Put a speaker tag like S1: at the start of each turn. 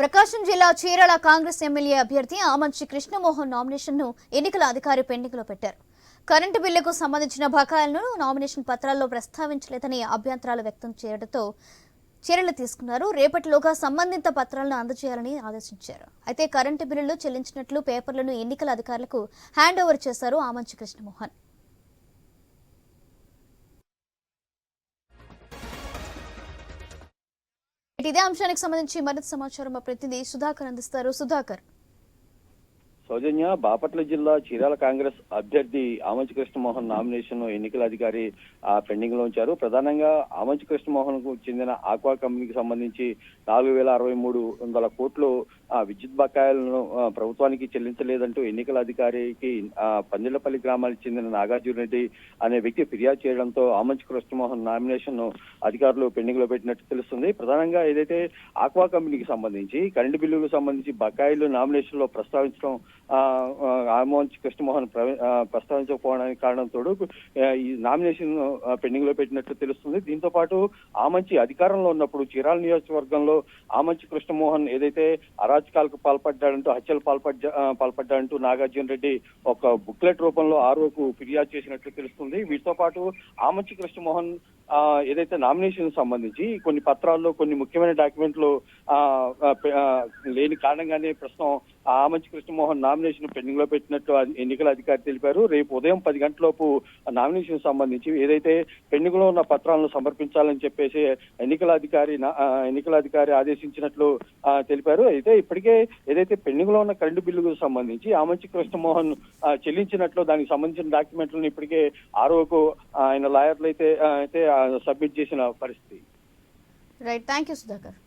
S1: ప్రకాశం జిల్లా చీరాల కాంగ్రెస్ ఎమ్మెల్యే అభ్యర్థి ఆమంచి కృష్ణమోహన్ నామినేషన్ను ఎన్నికల అధికారి పెండింగ్లో పెట్టారు. కరెంటు బిల్లుకు సంబంధించిన బకాయిలను నామినేషన్ పత్రాల్లో ప్రస్తావించలేదని అభ్యంతరాలు వ్యక్తం చేయడంతో చర్యలు తీసుకున్నారు. రేపటిలోగా సంబంధిత పత్రాలను అందజేయాలని ఆదేశించారు. అయితే కరెంటు బిల్లులు చెల్లించినట్లు పేపర్లను ఎన్నికల అధికారులకు హ్యాండ్ ఓవర్ చేశారు ఆమంచి కృష్ణమోహన్. ఇదే అంశానికి సంబంధించి మరింత సమాచారం మా ప్రతినిధి సుధాకర్ అందిస్తారు. సుధాకర్.
S2: సౌజన్య బాపట్ల జిల్లా చీరాల కాంగ్రెస్ అభ్యర్థి ఆమంచి కృష్ణమోహన్ నామినేషన్ ఎన్నికల అధికారి ఆ, పెండింగ్లో ఉంచారు. ప్రధానంగా ఆమంచి కృష్ణమోహన్కు చెందిన ఆక్వా కంపెనీకి సంబంధించి నాలుగు వేల అరవై మూడు వందల కోట్లు ఆ, విద్యుత్ బకాయిలను ప్రభుత్వానికి చెల్లించలేదంటూ ఎన్నికల అధికారికి ఆ, పందిళ్ళపల్లి గ్రామానికి చెందిన నాగార్జున రెడ్డి అనే వ్యక్తి ఫిర్యాదు చేయడంతో ఆమంచి కృష్ణమోహన్ నామినేషన్ అధికారులు పెండింగ్లో పెట్టినట్టు తెలుస్తుంది. ప్రధానంగా ఏదైతే ఆక్వా కంపెనీకి సంబంధించి కరెంటు బిల్లులకు సంబంధించి బకాయిలు నామినేషన్లో ప్రస్తావించడం ఆ, ఆమోంచి కృష్ణమోహన్ ప్రవే- ఆ, ప్రస్తావించకపోవడానికి కారణంతో ఈ నామినేషన్ పెండింగ్లో పెట్టినట్లు తెలుస్తుంది. దీంతో పాటు ఆమంచి అధికారంలో ఉన్నప్పుడు చీరాల నియోజకవర్గంలో ఆమంచి కృష్ణమోహన్ ఏదైతే అరాచకాలకు పాల్పడ్డాడంటూ హత్యలు పాల్పడ్డా పాల్పడ్డాడంటూ నాగార్జున రెడ్డి ఒక బుక్లెట్ రూపంలో ఆరోకు ఫిర్యాదు చేసినట్లు తెలుస్తుంది. వీటితో పాటు ఆమంచి కృష్ణమోహన్ ఏదైతే నామినేషన్ సంబంధించి కొన్ని పత్రాల్లో కొన్ని ముఖ్యమైన డాక్యుమెంట్లు లేని కారణంగానే ప్రస్తుతం ఆమంచి కృష్ణమోహన్ నామినేషన్ పెండింగ్లో పెట్టినట్లు ఎన్నికల అధికారి తెలిపారు. రేపు ఉదయం పది గంటలలోపు నామినేషన్ సంబంధించి ఏదైతే పెండింగ్లో ఉన్న పత్రాలను సమర్పించాలని చెప్పేసి ఎన్నికల అధికారి నా- ఎన్నికల అధికారి ఆదేశించినట్లు తెలిపారు. అయితే ఇప్పటికే ఏదైతే పెండింగ్లో ఉన్న కరెంటు బిల్లుకు సంబంధించి ఆమంచి కృష్ణమోహన్ చెల్లించినట్లు దానికి సంబంధించిన డాక్యుమెంట్లను ఇప్పటికే ఆరోకు ఆయన లాయర్లు అయితే అయితే సబ్మిట్ చేసిన పరిస్థితి.
S1: Right thank you Sudhakar